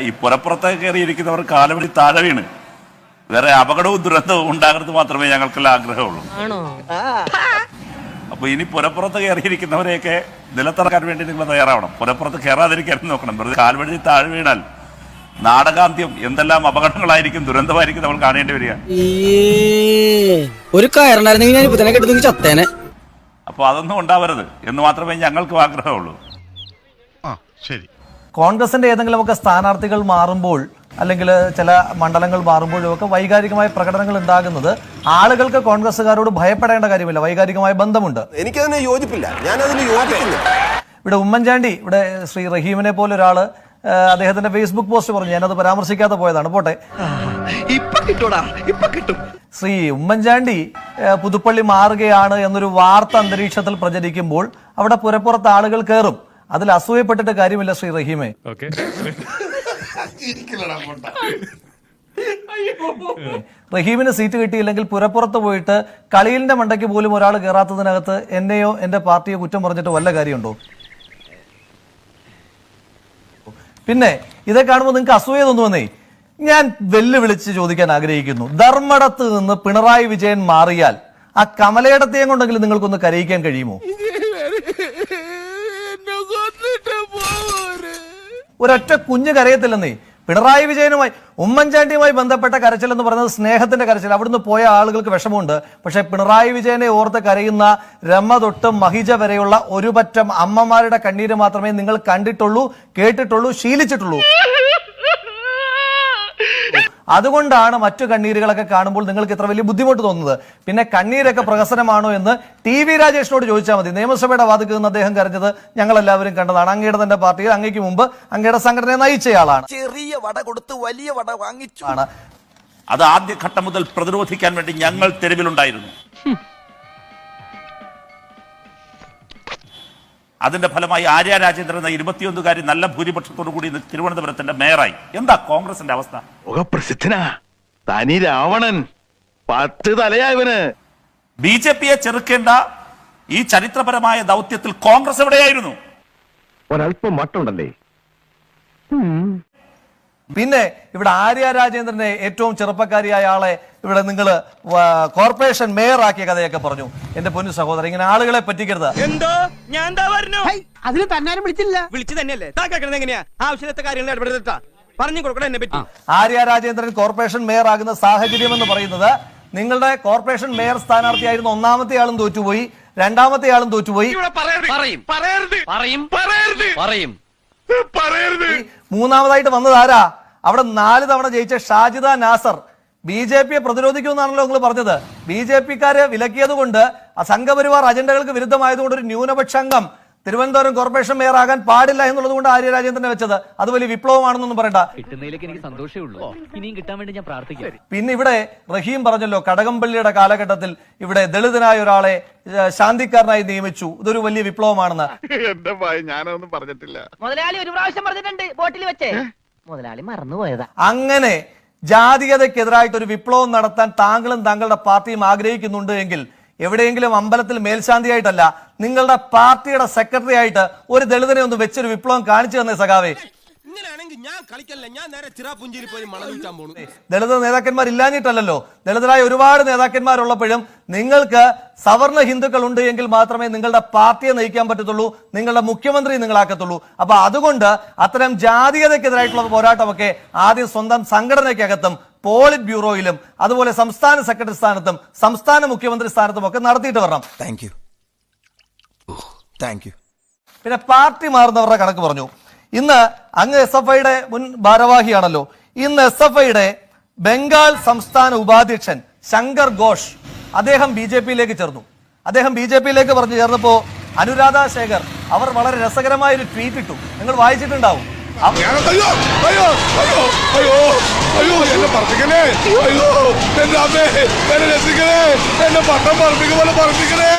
ഈ പുറപ്പുറത്ത് കയറിയിരിക്കുന്നവർ കാലവഴി താഴെ വീണ്. വേറെ അപകടവും ദുരന്തവും ഉണ്ടാകരുത് മാത്രമേ ഞങ്ങൾക്കെല്ലാം ആഗ്രഹമുള്ളൂ. അപ്പൊ ഇനി പുറപ്പുറത്ത് കയറിയിരിക്കുന്നവരെയൊക്കെ നിലത്തിറക്കാൻ വേണ്ടി നിങ്ങൾ തയ്യാറാവണം. പുറപ്പുറത്ത് കയറാതിരിക്കാനും നോക്കണം. വെറുതെ കാൽവഴി താഴെ വീണാൽ നാടകാന്ത്യം എന്തെല്ലാം അപകടങ്ങളായിരിക്കും ദുരന്തമായിരിക്കും നമ്മൾ കാണേണ്ടി വരിക. ഒരു കയറുണ്ടായിരുന്നെങ്കിൽ ഞാൻ ഇപ്പൊ തന്നെ കെട്ടുന്നെങ്കിൽ ചത്തേനെ. അപ്പോൾ അതൊന്നും ഉണ്ടാവരുത് എന്ന് മാത്രമേ ഞങ്ങൾക്കും ആഗ്രഹമുള്ളൂ. ആ ശരി. കോൺഗ്രസിന്റെ ഏതെങ്കിലുമൊക്കെ സ്ഥാനാർത്ഥികൾ മാറുമ്പോൾ അല്ലെങ്കിൽ ചില മണ്ഡലങ്ങൾ മാറുമ്പോഴും ഒക്കെ വൈകാരികമായ പ്രകടനങ്ങൾ ഉണ്ടാകുന്നത് ആളുകൾക്ക് കോൺഗ്രസ്സുകാരോട് ഭയപ്പെടേണ്ട കാര്യമില്ല വൈകാരികമായ ബന്ധമുണ്ട്. എനിക്കതിന് യോജിപ്പില്ല. ഞാൻ അതിന് യോജിക്കുന്നു ഇവിടെ ഉമ്മൻചാണ്ടി ഇവിടെ ശ്രീ റഹീമിനെ പോലെ ഒരാൾ അദ്ദേഹത്തിന്റെ ഫേസ്ബുക്ക് പോസ്റ്റ് പറഞ്ഞു ഞാനത് പരാമർശിക്കാതെ പോയതാണ് പോട്ടെ. ഇപ്പൊ കിട്ടൂടാ ഇപ്പൊ കിട്ടും. ശ്രീ ഉമ്മൻചാണ്ടി പുതുപ്പള്ളി മാറുകയാണ് എന്നൊരു വാർത്ത അന്തരീക്ഷത്തിൽ പ്രചരിക്കുമ്പോൾ അവിടെ പുരപ്പുറത്ത് ആളുകൾ കയറും അതിൽ അസൂയപ്പെട്ടിട്ട് കാര്യമില്ല ശ്രീ റഹീമെ. റഹീമിന് സീറ്റ് കിട്ടിയില്ലെങ്കിൽ പുരപ്പുറത്ത് പോയിട്ട് കളിയിലിന്റെ മണ്ടയ്ക്ക് പോലും ഒരാൾ കയറാത്തതിനകത്ത് എന്നെയോ എന്റെ പാർട്ടിയോ കുറ്റം പറഞ്ഞിട്ട് വല്ല കാര്യമുണ്ടോ? പിന്നെ ഇതേ കാണുമ്പോൾ നിങ്ങൾക്ക് അസൂയ തോന്നുവന്നേ ഞാൻ വെല്ലുവിളിച്ച് ചോദിക്കാൻ ആഗ്രഹിക്കുന്നു. ധർമ്മടത്ത് നിന്ന് പിണറായി വിജയൻ മാറിയാൽ ആ കമലയിടത്തെയും കൊണ്ടെങ്കിലും നിങ്ങൾക്കൊന്ന് കരയിക്കാൻ കഴിയുമോ? ഒരൊറ്റ കുഞ്ഞ് കരയത്തില്ലെന്നേ. പിണറായി വിജയനുമായി ഉമ്മൻചാണ്ടിയുമായി ബന്ധപ്പെട്ട കരച്ചിൽ എന്ന് പറയുന്നത് സ്നേഹത്തിന്റെ കരച്ചിൽ. അവിടുന്ന് പോയ ആളുകൾക്ക് വിഷമമുണ്ട്. പക്ഷേ പിണറായി വിജയനെ ഓർത്ത് കരയുന്ന രമ തൊട്ട് മഹിജ വരെയുള്ള ഒരുപറ്റം അമ്മമാരുടെ കണ്ണീര് മാത്രമേ നിങ്ങൾ കണ്ടിട്ടുള്ളൂ കേട്ടിട്ടുള്ളൂ ശീലിച്ചിട്ടുള്ളൂ. അതുകൊണ്ടാണ് മറ്റു കണ്ണീരുകളൊക്കെ കാണുമ്പോൾ നിങ്ങൾക്ക് ഇത്ര വലിയ ബുദ്ധിമുട്ട് തോന്നുന്നത്. പിന്നെ കണ്ണീരൊക്കെ പ്രഹസനമാണോ എന്ന് ടി വി രാജേഷിനോട് ചോദിച്ചാൽ മതി. നിയമസഭയുടെ വാതിക്ക് നിന്ന് അദ്ദേഹം കരഞ്ഞത് ഞങ്ങൾ എല്ലാവരും കണ്ടതാണ്. അങ്ങയുടെ തന്നെ പാർട്ടിയിൽ അങ്ങയ്ക്ക് മുമ്പ് അങ്ങയുടെ സംഘടനയെ നയിച്ചയാളാണ്. ചെറിയ വട കൊടുത്ത് വലിയ വട വാങ്ങിച്ചു. ആണ്. അത് ആദ്യഘട്ടം മുതൽ പ്രതിരോധിക്കാൻ വേണ്ടി ഞങ്ങൾ തെരുവിലുണ്ടായിരുന്നു. അതിന്റെ ഫലമായി ആര്യ രാജേന്ദ്രൻ എന്ന ഇരുപത്തിയൊന്നുകാരി നല്ല ഭൂരിപക്ഷത്തോടു കൂടി ഇന്ന് തിരുവനന്തപുരത്തിന്റെ മേയറായി. എന്താ കോൺഗ്രസിന്റെ അവസ്ഥ? പ്രസിദ്ധനാ തനി രാവണൻ. പത്ത് തലയാ ഇവന്. ബി ജെ പിയെ ചെറുക്കേണ്ട ഈ ചരിത്രപരമായ ദൗത്യത്തിൽ കോൺഗ്രസ് എവിടെയായിരുന്നു? ഒരല്പം മട്ടുണ്ടല്ലേ പിന്നെ ഇവിടെ ആര്യ രാജേന്ദ്രനെ ഏറ്റവും ചെറുപ്പക്കാരിയായ ആളെ ഇവിടെ നിങ്ങൾ കോർപ്പറേഷൻ മേയർ ആക്കിയ കഥയൊക്കെ പറഞ്ഞു. എന്റെ പൊന്നു സഹോദരൻ ഇങ്ങനെ ആളുകളെ പറ്റിക്കരുത്. എന്തോ? ഞാൻ എന്താ പറഞ്ഞു? അതിന് തന്നാലും വിളിച്ചില്ല. വിളിച്ചു തന്നെയല്ലേ? എങ്ങനെയാ? ആവശ്യത്തെ കാര്യങ്ങൾ ഇടപെടുത്താ പറഞ്ഞു കൊടുക്കണം എന്നെ പറ്റി. ആര്യ രാജേന്ദ്രൻ കോർപ്പറേഷൻ മേയർ ആകുന്ന സാഹചര്യം എന്ന് പറയുന്നത് നിങ്ങളുടെ കോർപ്പറേഷൻ മേയർ സ്ഥാനാർത്ഥിയായിരുന്ന ഒന്നാമത്തെ ആളും തോറ്റുപോയി രണ്ടാമത്തെ ആളും തോറ്റുപോയി. പറയും. പറയരുത്. പറയും. പറയരുത്. പറയും. ഈ മൂന്നാമതായിട്ട് വന്നത് ആരാ? അവിടെ നാല് തവണ ജയിച്ച ഷാജിദ നാസർ ബി ജെ പിയെ പ്രതിരോധിക്കുമെന്നാണല്ലോ നിങ്ങൾ പറഞ്ഞത്. ബി ജെ പിക്കാരെ വിലക്കിയത് കൊണ്ട് ആ സംഘപരിവാർ അജണ്ടകൾക്ക് വിരുദ്ധമായതുകൊണ്ട് ഒരു ന്യൂനപക്ഷ അംഗം തിരുവനന്തപുരം കോർപ്പറേഷൻ മേയർ ആകാൻ പാടില്ല എന്നുള്ളത് കൊണ്ട് ആര്യ രാജേന്ദ്രനെ വെച്ചത്. അത് വലിയ വിപ്ലവമാണെന്നൊന്നും പറയണ്ട. കിട്ടുന്നതിലേക്ക് എനിക്ക് സന്തോഷമേ ഉള്ളൂ. ഇനിയും കിട്ടാൻ വേണ്ടി ഞാൻ പ്രാർത്ഥിക്കാം. പിന്നെ ഇവിടെ റഹീം പറഞ്ഞല്ലോ കടകംപള്ളിയുടെ കാലഘട്ടത്തിൽ ഇവിടെ ദളിതനായ ഒരാളെ ശാന്തിക്കാരനായി നിയമിച്ചു. ഇതൊരു വലിയ വിപ്ലവമാണെന്ന്. എന്റെ ഞാനൊന്നും പറഞ്ഞിട്ടില്ല. മുതലാളി ഒരു പ്രാവശ്യം പറഞ്ഞിട്ടുണ്ട് ബോട്ടിൽ വെച്ചേ. മുതലാളി മറന്നുപോയതാ. അങ്ങനെ ജാതീയതയ്ക്കെതിരായിട്ട് ഒരു വിപ്ലവം നടത്താൻ താങ്കളും താങ്കളുടെ പാർട്ടിയും ആഗ്രഹിക്കുന്നുണ്ട് എങ്കിൽ എവിടെയെങ്കിലും അമ്പലത്തിൽ മേൽശാന്തിയായിട്ടല്ല നിങ്ങളുടെ പാർട്ടിയുടെ സെക്രട്ടറി ആയിട്ട് ഒരു ദളിതനെ ഒന്ന് വെച്ചൊരു വിപ്ലവം കാണിച്ചു തന്നെ സഖാവേ. ഇങ്ങനെയാണെങ്കിൽ ഞാൻ കളിക്കല്ല? ഞാൻ നേരെ ചിറാപുഞ്ചിരി പോയി മണം വിൽക്കാൻ പോണു. ദളിത് നേതാക്കന്മാർ ഇല്ലാഞ്ഞിട്ടല്ലോ ദളിതരായ ഒരുപാട് നേതാക്കന്മാരുള്ളപ്പോഴും നിങ്ങൾക്ക് സവർണ ഹിന്ദുക്കൾ ഉണ്ട് എങ്കിൽ മാത്രമേ നിങ്ങളുടെ പാർട്ടിയെ നയിക്കാൻ പറ്റത്തുള്ളൂ നിങ്ങളുടെ മുഖ്യമന്ത്രി നിങ്ങളാക്കത്തുള്ളൂ അപ്പൊ അതുകൊണ്ട് അത്തരം ജാതീയതയ്ക്കെതിരായിട്ടുള്ള പോരാട്ടമൊക്കെ ആദ്യം സ്വന്തം സംഘടനയ്ക്കകത്തും പോളിറ്റ് ബ്യൂറോയിലും അതുപോലെ സംസ്ഥാന സെക്രട്ടറി സ്ഥാനത്തും സംസ്ഥാന മുഖ്യമന്ത്രി സ്ഥാനത്തും ഒക്കെ നടത്തിയിട്ട് വരണം. താങ്ക് യു താങ്ക് യു പിന്നെ പാർട്ടി മാറുന്നവരുടെ കണക്ക് പറഞ്ഞു. ഇന്ന് അങ്ങ് എസ് എഫ് ഐയുടെ മുൻ ഭാരവാഹിയാണല്ലോ. ഇന്ന് എസ് എഫ് ഐയുടെ ബംഗാൾ സംസ്ഥാന ഉപാധ്യക്ഷൻ ശങ്കർ ഘോഷ് അദ്ദേഹം ബി ജെ പിയിലേക്ക് ചേർന്നു. അദ്ദേഹം ബി ജെ പിയിലേക്ക് പറഞ്ഞു ചേർന്നപ്പോ അനുരാധ ശേഖർ അവർ വളരെ രസകരമായ ഒരു ട്വീറ്റ് ഇട്ടു. നിങ്ങൾ വായിച്ചിട്ടുണ്ടാവും. എന്നെ പട്ടം പറപ്പിക്കും പോലെ പറപ്പിക്കണേ.